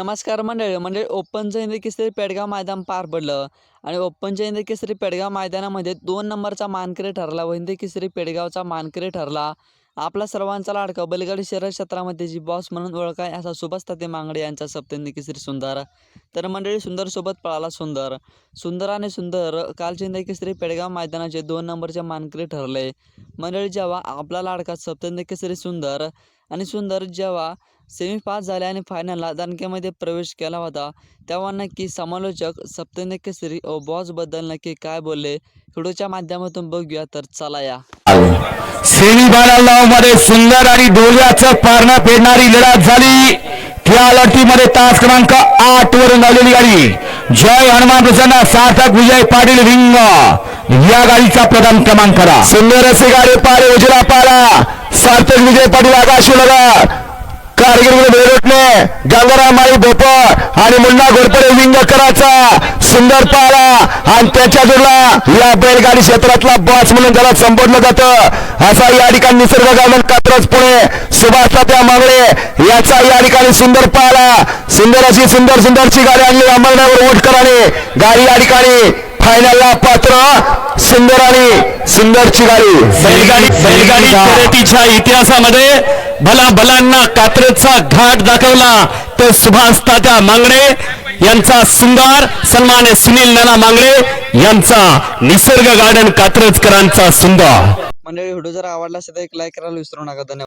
नमस्कार मंडळी म्हणजे ओपनचं हिंदी केसरी पेडगाव मैदान पार पडलं आणि ओपनच्या हिंदी केसरी पेडगाव मैदानामध्ये दोन नंबरचा मानकरी ठरला व हिंदी केसरी पेडगावचा मानकरी ठरला. आपला सर्वांचा लाडका बैलगाडी शहर क्षेत्रामध्ये जी बॉस म्हणून ओळख आहे असा सुभाष ताते मांगडे यांचा सप्तनिकी श्री सुंदर. तर मंडळी सुंदर सोबत पळाला सुंदर. सुंदर आणि सुंदर काल हिंदी श्री पेडगाव मैदानाचे दोन नंबरचे मानकरी ठरले. मंडळी जेव्हा आपला लाडका सप्तनिकी श्री सुंदर आणि सुंदर जेव्हा सेमी पास झाले आणि फायनलला दणकेमध्ये प्रवेश केला होता तेव्हा नक्की समालोचक सप्तहिंदी ओ व बॉसबद्दल नक्की काय बोलले? व्हिडिओच्या माध्यमातून बघूया तर चला या. सेमी फायनलमध्ये सुंदर आणि डोल्याचं पारणं फेडणारी लढत झाली. या लढतीमध्ये तास क्रमांक आठ वरून आलेली गाडी. जय हनुमान प्रसन्न सार्थक विजय पाटील रिंग या गाडीचा प्रदान क्रमांक करा. सुंदर असे गाडी पाडे उजरा पाला सार्थक विजय पाटील आकाश लगा कारगिल बेरोटणे गंगाराम माळी भोपर आणि मुन्ना घोरपडे विंग कराचा सुंदर पाला आणि त्याच्या जोडला या बैलगाडी क्षेत्रातला बॉस म्हणून त्याला संबोधलं जातं. असा या ठिकाणी निसर्ग गार्डन कात्रज पुणे सुभाष त्या मागळे याचा या ठिकाणी सुंदर पाला सुंदर अशी सुंदर सुंदरची गाडी आणली अंबरनावर ओटकराने गाडी या ठिकाणी फायनलला पात्र सुंदर आणि सुंदरची गाडी. बैलगाडी बैलगाडी शर्यतीच्या इतिहासामध्ये भला भलांना कात्रेचा घाट दाखवला. तो सुभाष तात्या मांगडे यांचा सुंदर सन्मान्य सुनील नाना मांगडे यांचा निसर्ग गार्डन कात्रजकरांचा सुंदर. मंडळी व्हिडिओ जर आवडला असेल तर एक लाईक करायला विसरू नका. धन्यवाद.